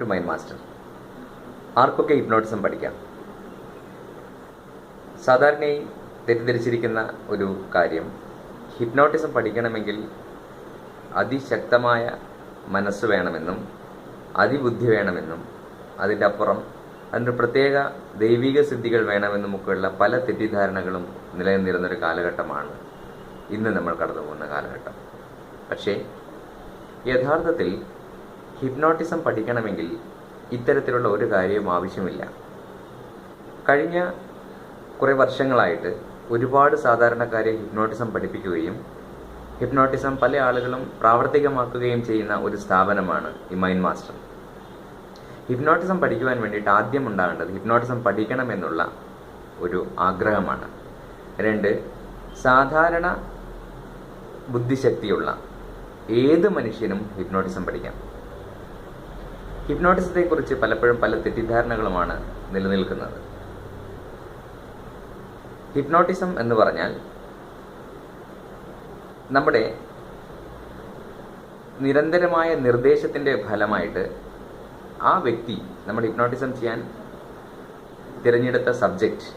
ഒരു mind master ആർക്കൊക്കെ hypnotism പഠിക്കാം? സാധാരണയായി തെറ്റിദ്ധരിച്ചിരിക്കുന്ന ഒരു കാര്യം ഹിപ്നോട്ടിസം പഠിക്കണമെങ്കിൽ അതിശക്തമായ മനസ്സ് വേണമെന്നും അതിബുദ്ധി വേണമെന്നും അതിന്റെ അപ്പുറം അതിന്റെ പ്രത്യേക ദൈവിക സിദ്ധികൾ വേണമെന്നും ഒക്കെയുള്ള പല തെറ്റിദ്ധാരണകളും നിലനിന്നിരുന്നൊരു കാലഘട്ടമാണ് ഇന്ന് നമ്മൾ കടന്നു പോകുന്ന കാലഘട്ടം. പക്ഷേ യഥാർത്ഥത്തിൽ ഹിപ്നോട്ടിസം പഠിക്കണമെങ്കിൽ ഇത്തരത്തിലുള്ള ഒരു കാര്യവും ആവശ്യമില്ല. കഴിഞ്ഞ കുറേ വർഷങ്ങളായിട്ട് ഒരുപാട് സാധാരണക്കാരെ ഹിപ്നോട്ടിസം പഠിപ്പിക്കുകയും ഹിപ്നോട്ടിസം പല ആളുകളും പ്രാവർത്തികമാക്കുകയും ചെയ്യുന്ന ഒരു സ്ഥാപനമാണ് ഈ മൈൻഡ് മാസ്റ്റർ. ഹിപ്നോട്ടിസം പഠിക്കുവാൻ വേണ്ടിയിട്ട് ആദ്യം ഉണ്ടാകേണ്ടത് ഹിപ്നോട്ടിസം പഠിക്കണമെന്നുള്ള ഒരു ആഗ്രഹമാണ്. രണ്ട് സാധാരണ ബുദ്ധിശക്തിയുള്ള ഏത് മനുഷ്യനും ഹിപ്നോട്ടിസം പഠിക്കാം. ഹിപ്നോട്ടിസത്തെക്കുറിച്ച് പലപ്പോഴും പല തെറ്റിദ്ധാരണകളുമാണ് നിലനിൽക്കുന്നത്. ഹിപ്നോട്ടിസം എന്ന് പറഞ്ഞാൽ നമ്മുടെ നിരന്തരമായ നിർദ്ദേശത്തിന്റെ ഫലമായിട്ട് ആ വ്യക്തി നമ്മൾ ഹിപ്നോട്ടിസം ചെയ്യാൻ തിരഞ്ഞെടുത്ത സബ്ജക്റ്റ്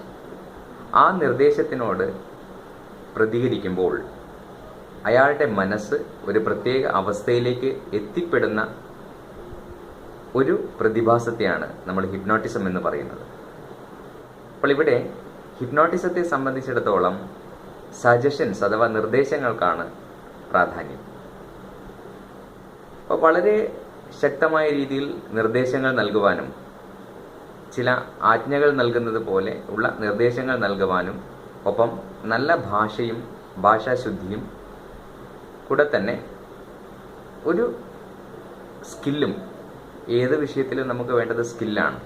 ആ നിർദ്ദേശത്തിനോട് പ്രതികരിക്കുമ്പോൾ അയാളുടെ മനസ്സ് ഒരു പ്രത്യേക അവസ്ഥയിലേക്ക് എത്തിപ്പെടുന്ന ഒരു പ്രതിഭാസത്തെയാണ് നമ്മൾ ഹിപ്നോട്ടിസം എന്ന് പറയുന്നത്. അപ്പോൾ ഇവിടെ ഹിപ്നോട്ടിസത്തെ സംബന്ധിച്ചിടത്തോളം സജഷൻസ് അഥവാ നിർദ്ദേശങ്ങൾക്കാണ് പ്രാധാന്യം. അപ്പോൾ വളരെ ശക്തമായ രീതിയിൽ നിർദ്ദേശങ്ങൾ നൽകുവാനും ചില ആജ്ഞകൾ നൽകുന്നത് പോലെ ഉള്ള നിർദ്ദേശങ്ങൾ നൽകുവാനും ഒപ്പം നല്ല ഭാഷയും ഭാഷാശുദ്ധിയും കൂടെ തന്നെ ഒരു സ്കില്ലും ഏത് വിഷയത്തിലും നമുക്ക് വേണ്ടത് സ്കില്ലാണ്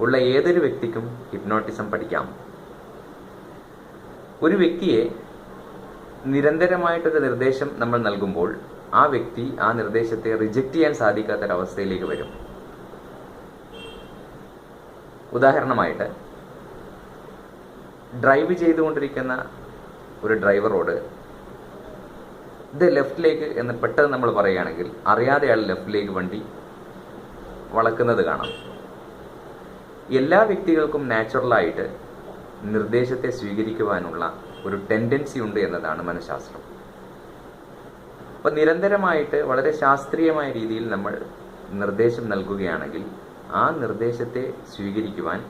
ഉള്ള ഏതൊരു വ്യക്തിക്കും ഹിപ്നോട്ടിസം പഠിക്കാം. ഒരു വ്യക്തിയെ നിരന്തരമായിട്ടൊരു നിർദ്ദേശം നമ്മൾ നൽകുമ്പോൾ ആ വ്യക്തി ആ നിർദ്ദേശത്തെ റിജക്റ്റ് ചെയ്യാൻ സാധിക്കാത്തൊരവസ്ഥയിലേക്ക് വരും. ഉദാഹരണമായിട്ട് ഡ്രൈവ് ചെയ്തുകൊണ്ടിരിക്കുന്ന ഒരു ഡ്രൈവറോട് ഇത് ലെഫ്റ്റിലേക്ക് എന്ന് പെട്ടെന്ന് നമ്മൾ പറയുകയാണെങ്കിൽ അറിയാതെ ലെഫ്റ്റിലേക്ക് വണ്ടി വളക്കുന്നത് കാണാം. എല്ലാ വ്യക്തികൾക്കും നാച്ചുറലായിട്ട് നിർദ്ദേശത്തെ സ്വീകരിക്കുവാനുള്ള ഒരു ടെൻഡൻസി ഉണ്ട് എന്നതാണ് മനഃശാസ്ത്രം. അപ്പോൾ നിരന്തരമായിട്ട് വളരെ ശാസ്ത്രീയമായ രീതിയിൽ നമ്മൾ നിർദ്ദേശം നൽകുകയാണെങ്കിൽ ആ നിർദ്ദേശത്തെ സ്വീകരിക്കുവാൻ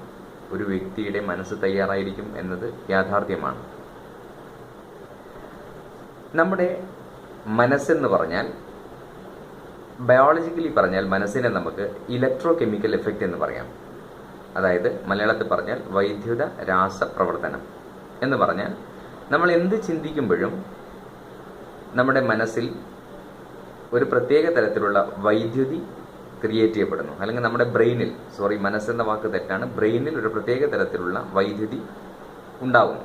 ഒരു വ്യക്തിയുടെ മനസ്സ് തയ്യാറായിരിക്കും എന്നത് യാഥാർത്ഥ്യമാണ്. നമ്മുടെ മനസ്സെന്ന് പറഞ്ഞാൽ ബയോളജിക്കലി പറഞ്ഞാൽ മനസ്സിനെ നമുക്ക് ഇലക്ട്രോ കെമിക്കൽ എഫക്റ്റ് എന്ന് പറയാം. അതായത് മലയാളത്തിൽ പറഞ്ഞാൽ വൈദ്യുത രാസപ്രവർത്തനം എന്ന് പറഞ്ഞാൽ നമ്മൾ എന്ത് ചിന്തിക്കുമ്പോഴും നമ്മുടെ മനസ്സിൽ ഒരു പ്രത്യേക തരത്തിലുള്ള വൈദ്യുതി ക്രിയേറ്റ് ചെയ്യപ്പെടുന്നു. അല്ലെങ്കിൽ നമ്മുടെ ബ്രെയിനിൽ സോറി മനസ്സെന്ന വാക്ക് തെറ്റാണ്. ബ്രെയിനിൽ ഒരു പ്രത്യേക തരത്തിലുള്ള വൈദ്യുതി ഉണ്ടാകുന്നു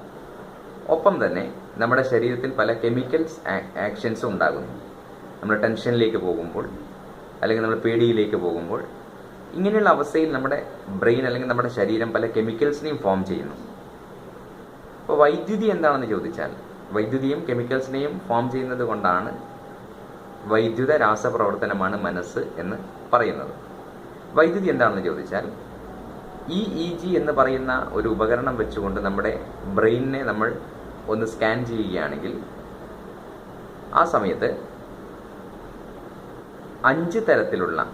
ഒപ്പം തന്നെ നമ്മുടെ ശരീരത്തിൽ പല കെമിക്കൽസ് ആക്ഷൻസും ഉണ്ടാകുന്നു. നമ്മൾ ടെൻഷനിലേക്ക് പോകുമ്പോൾ അല്ലെങ്കിൽ നമ്മൾ പേടിയിലേക്ക് പോകുമ്പോൾ ഇങ്ങനെയുള്ള അവസ്ഥയിൽ നമ്മുടെ ബ്രെയിൻ അല്ലെങ്കിൽ നമ്മുടെ ശരീരം പല കെമിക്കൽസിനെയും ഫോം ചെയ്യുന്നു. അപ്പോൾ വൈദ്യുതി എന്താണെന്ന് ചോദിച്ചാൽ വൈദ്യുതിയും കെമിക്കൽസിനെയും ഫോം ചെയ്യുന്നത് കൊണ്ടാണ് വൈദ്യുത രാസപ്രവർത്തനമാണ് മനസ്സ് എന്ന് പറയുന്നത്. വൈദ്യുതി എന്താണെന്ന് ചോദിച്ചാൽ ഇ ഇ ജി എന്ന് പറയുന്ന ഒരു ഉപകരണം വെച്ചുകൊണ്ട് നമ്മുടെ ബ്രെയിനിനെ നമ്മൾ ഒന്ന് സ്കാൻ ചെയ്യുകയാണെങ്കിൽ ആ സമയത്ത് അഞ്ച് തരത്തിലുള്ള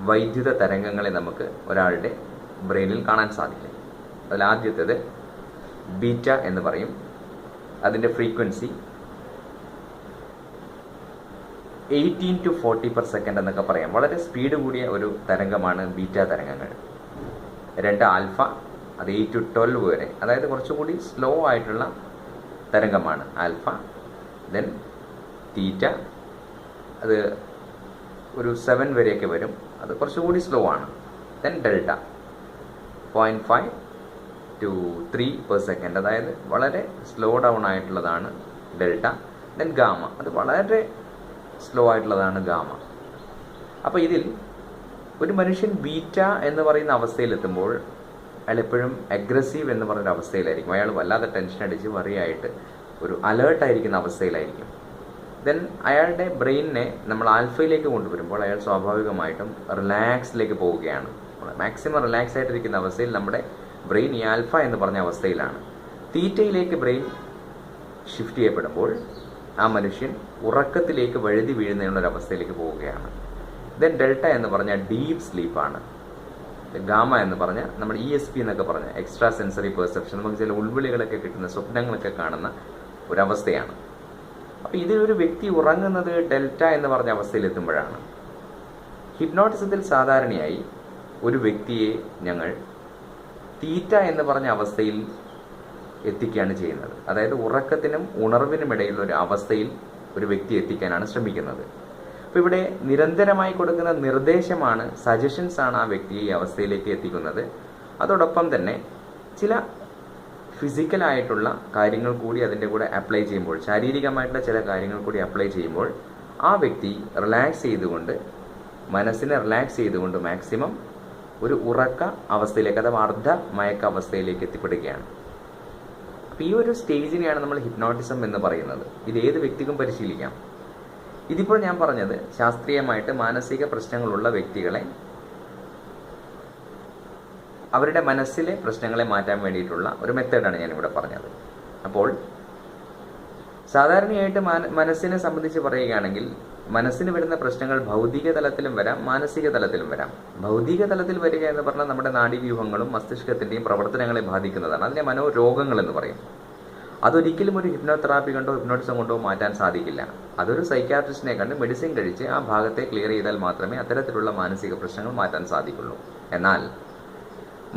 വൈദ്യുത തരംഗങ്ങളെ നമുക്ക് ഒരാളുടെ ബ്രെയിനിൽ കാണാൻ സാധിക്കും. അതിൽ ആദ്യത്തേത് ബീറ്റ എന്ന് പറയും. അതിന്റെ frequency eighteen to forty per second എന്നൊക്കെ പറയാം. വളരെ സ്പീഡ് കൂടിയ ഒരു തരംഗമാണ് ബീറ്റ തരംഗങ്ങൾ. രണ്ട് ആൽഫ അത് എയ്റ്റ് ടു ട്വൽവ് വരെ. അതായത് കുറച്ചുകൂടി സ്ലോ ആയിട്ടുള്ള തരംഗമാണ് ആൽഫ ദെൻ തീറ്റ. അത് ഒരു സെവൻ വരെയൊക്കെ വരും. അത് കുറച്ചുകൂടി സ്ലോ ആണ്. Then delta point five to three per second അതായത് വളരെ സ്ലോ ഡൗൺ ആയിട്ടുള്ളതാണ് ഡെൽറ്റ ദെൻ ഗാമ അത് വളരെ സ്ലോ ആയിട്ടുള്ളതാണ് ഗാമ അപ്പോൾ ഇതിൽ ഒരു മനുഷ്യൻ ബീറ്റ എന്ന് പറയുന്ന അവസ്ഥയിലെത്തുമ്പോൾ അയാൾ എപ്പോഴും അഗ്രസീവ് എന്ന് പറയുന്ന അവസ്ഥയിലായിരിക്കും അയാൾ വല്ലാതെ ടെൻഷൻ അടിച്ച് വറിയായിട്ട് ഒരു അലേർട്ടായിരിക്കുന്ന അവസ്ഥയിലായിരിക്കും. ദെൻ അയാളുടെ ബ്രെയിനിനെ നമ്മൾ ആൽഫയിലേക്ക് കൊണ്ടുവരുമ്പോൾ അയാൾ സ്വാഭാവികമായിട്ടും റിലാക്സിലേക്ക് പോവുകയാണ്. മാക്സിമം റിലാക്സ് ആയിട്ടിരിക്കുന്ന അവസ്ഥയിൽ നമ്മുടെ ബ്രെയിൻ ഈ ആൽഫ എന്ന് പറഞ്ഞ അവസ്ഥയിലാണ്. തീറ്റയിലേക്ക് ബ്രെയിൻ ഷിഫ്റ്റ് ചെയ്യപ്പെടുമ്പോൾ ആ മനുഷ്യൻ ഉറക്കത്തിലേക്ക് വഴുതി വീഴുന്നതിനുള്ള അവസ്ഥയിലേക്ക് പോവുകയാണ്. ദെൻ ഡെൽറ്റ എന്ന് പറഞ്ഞാൽ ഡീപ്പ് സ്ലീപ്പാണ് ഗാമ എന്ന് പറഞ്ഞ നമ്മുടെ ഇ എസ് പി എന്നൊക്കെ പറഞ്ഞ എക്സ്ട്രാ സെൻസറി പെർസെപ്ഷൻ നമുക്ക് ചില ഉൾവിളികളൊക്കെ കിട്ടുന്ന സ്വപ്നങ്ങളൊക്കെ കാണുന്ന ഒരവസ്ഥയാണ്. അപ്പോൾ ഇതിലൊരു വ്യക്തി ഉറങ്ങുന്നത് ഡെൽറ്റ എന്ന് പറഞ്ഞ അവസ്ഥയിലെത്തുമ്പോഴാണ്. ഹിപ്നോട്ടിസത്തിൽ സാധാരണയായി ഒരു വ്യക്തിയെ ഞങ്ങൾ തീറ്റ എന്ന് പറഞ്ഞ അവസ്ഥയിൽ എത്തിക്കുകയാണ് ചെയ്യുന്നത്. അതായത് ഉറക്കത്തിനും ഉണർവിനും ഇടയിലുള്ള ഒരു അവസ്ഥയിൽ ഒരു വ്യക്തി എത്തിക്കാനാണ് ശ്രമിക്കുന്നത്. അപ്പോൾ ഇവിടെ നിരന്തരമായി കൊടുക്കുന്ന നിർദ്ദേശമാണ് സജഷൻസ് ആണ് ആ വ്യക്തിയെ ഈ അവസ്ഥയിലേക്ക് എത്തിക്കുന്നത്. അതോടൊപ്പം തന്നെ ചില ഫിസിക്കലായിട്ടുള്ള കാര്യങ്ങൾ കൂടി അതിന്റെ കൂടെ അപ്ലൈ ചെയ്യുമ്പോൾ ശാരീരികമായിട്ടുള്ള ചില കാര്യങ്ങൾ കൂടി അപ്ലൈ ചെയ്യുമ്പോൾ ആ വ്യക്തി റിലാക്സ് ചെയ്തുകൊണ്ട് മനസ്സിനെ റിലാക്സ് ചെയ്തുകൊണ്ട് മാക്സിമം ഒരു ഉറക്ക അവസ്ഥയിലേക്ക് അഥവാ അർദ്ധ മയക്ക അവസ്ഥയിലേക്ക് എത്തിപ്പെടുകയാണ്. അപ്പോൾ ഈ ഒരു സ്റ്റേജിനെയാണ് നമ്മൾ ഹിപ്നോട്ടിസം എന്ന് പറയുന്നത്. ഇത് ഏത് വ്യക്തിക്കും പരിശീലിക്കാം. ഇതിപ്പോൾ ഞാൻ പറഞ്ഞത് ശാസ്ത്രീയമായിട്ട് മാനസിക പ്രശ്നങ്ങളുള്ള വ്യക്തികളെ അവരുടെ മനസ്സിലെ പ്രശ്നങ്ങളെ മാറ്റാൻ വേണ്ടിയിട്ടുള്ള ഒരു മെത്തേഡാണ് ഞാനിവിടെ പറഞ്ഞത്. അപ്പോൾ സാധാരണയായിട്ട് മാന മനസ്സിനെ സംബന്ധിച്ച് പറയുകയാണെങ്കിൽ മനസ്സിന് വരുന്ന പ്രശ്നങ്ങൾ ഭൗതിക തലത്തിലും വരാം മാനസിക തലത്തിലും വരാം. ഭൗതിക തലത്തിൽ വരിക എന്ന് പറഞ്ഞാൽ നമ്മുടെ നാഡീവ്യൂഹങ്ങളും മസ്തിഷ്കത്തിന്റെയും പ്രവർത്തനങ്ങളെ ബാധിക്കുന്നതാണ്. അതിനെ മനോരോഗങ്ങൾ എന്ന് പറയും. അതൊരിക്കലും ഒരു ഹിപ്നോതെറാപ്പി കണ്ടോ ഹിപ്നോട്ടിസം കൊണ്ടോ മാറ്റാൻ സാധിക്കില്ല. അതൊരു സൈക്യാട്രിസ്റ്റിനെ കണ്ട് മെഡിസിൻ കഴിച്ച് ആ ഭാഗത്തെ ക്ലിയർ ചെയ്താൽ മാത്രമേ അത്തരത്തിലുള്ള മാനസിക പ്രശ്നങ്ങൾ മാറ്റാൻ സാധിക്കുള്ളൂ. എന്നാൽ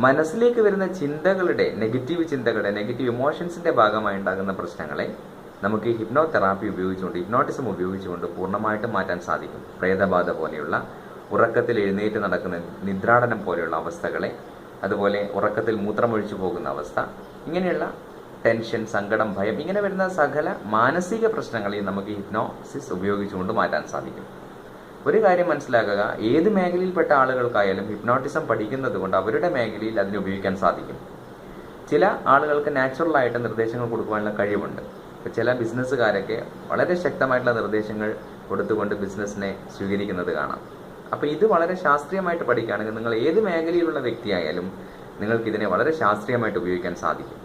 മനസ്സിലേക്ക് വരുന്ന ചിന്തകളുടെ നെഗറ്റീവ് ചിന്തകളുടെ നെഗറ്റീവ് ഇമോഷൻസിന്റെ ഭാഗമായി ഉണ്ടാകുന്ന പ്രശ്നങ്ങളെ നമുക്ക് ഹിപ്നോതെറാപ്പി ഉപയോഗിച്ചുകൊണ്ട് ഹിപ്നോട്ടിസം ഉപയോഗിച്ചുകൊണ്ട് പൂർണമായിട്ടും മാറ്റാൻ സാധിക്കും. പ്രേതബാധ പോലെയുള്ള ഉറക്കത്തിൽ എഴുന്നേറ്റ് നടക്കുന്ന നിദ്രാടനം പോലെയുള്ള അവസ്ഥകളെ അതുപോലെ ഉറക്കത്തിൽ മൂത്രമൊഴിച്ചു പോകുന്ന അവസ്ഥ ഇങ്ങനെയുള്ള ടെൻഷൻ സങ്കടം ഭയം ഇങ്ങനെ വരുന്ന സകല മാനസിക പ്രശ്നങ്ങളെയും നമുക്ക് ഹിപ്നോസിസ് ഉപയോഗിച്ചുകൊണ്ട് മാറ്റാൻ സാധിക്കും. ഒരു കാര്യം മനസ്സിലാക്കുക. ഏത് മേഖലയിൽപ്പെട്ട ആളുകൾക്കായാലും ഹിപ്നോട്ടിസം പഠിക്കുന്നത് കൊണ്ട് അവരുടെ മേഖലയിൽ അതിനെ ഉപയോഗിക്കാൻ സാധിക്കും. ചില ആളുകൾക്ക് നാച്ചുറലായിട്ട് നിർദ്ദേശങ്ങൾ കൊടുക്കുവാനുള്ള കഴിവുണ്ട്. ഇപ്പോൾ ചില ബിസിനസ്സുകാരൊക്കെ വളരെ ശക്തമായിട്ടുള്ള നിർദ്ദേശങ്ങൾ കൊടുത്തുകൊണ്ട് ബിസിനസ്സിനെ സ്വീകരിക്കുന്നത് കാണാം. അപ്പോൾ ഇത് വളരെ ശാസ്ത്രീയമായിട്ട് പഠിക്കുകയാണെങ്കിൽ നിങ്ങൾ ഏത് മേഖലയിലുള്ള വ്യക്തിയായാലും നിങ്ങൾക്ക് ഇതിനെ വളരെ ശാസ്ത്രീയമായിട്ട് ഉപയോഗിക്കാൻ സാധിക്കും.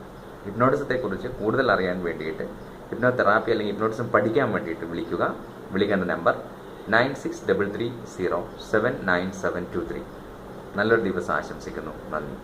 ഹിപ്നോട്ടിസത്തെക്കുറിച്ച് കൂടുതൽ അറിയാൻ വേണ്ടിയിട്ട് ഹിപ്നോതെറാപ്പി അല്ലെങ്കിൽ ഹിപ്നോട്ടിസം പഠിക്കാൻ വേണ്ടിയിട്ട് വിളിക്കുക. വിളിക്കേണ്ട number nine six double three zero seven nine seven two three. നല്ലൊരു ദിവസം ആശംസിക്കുന്നു. നന്ദി.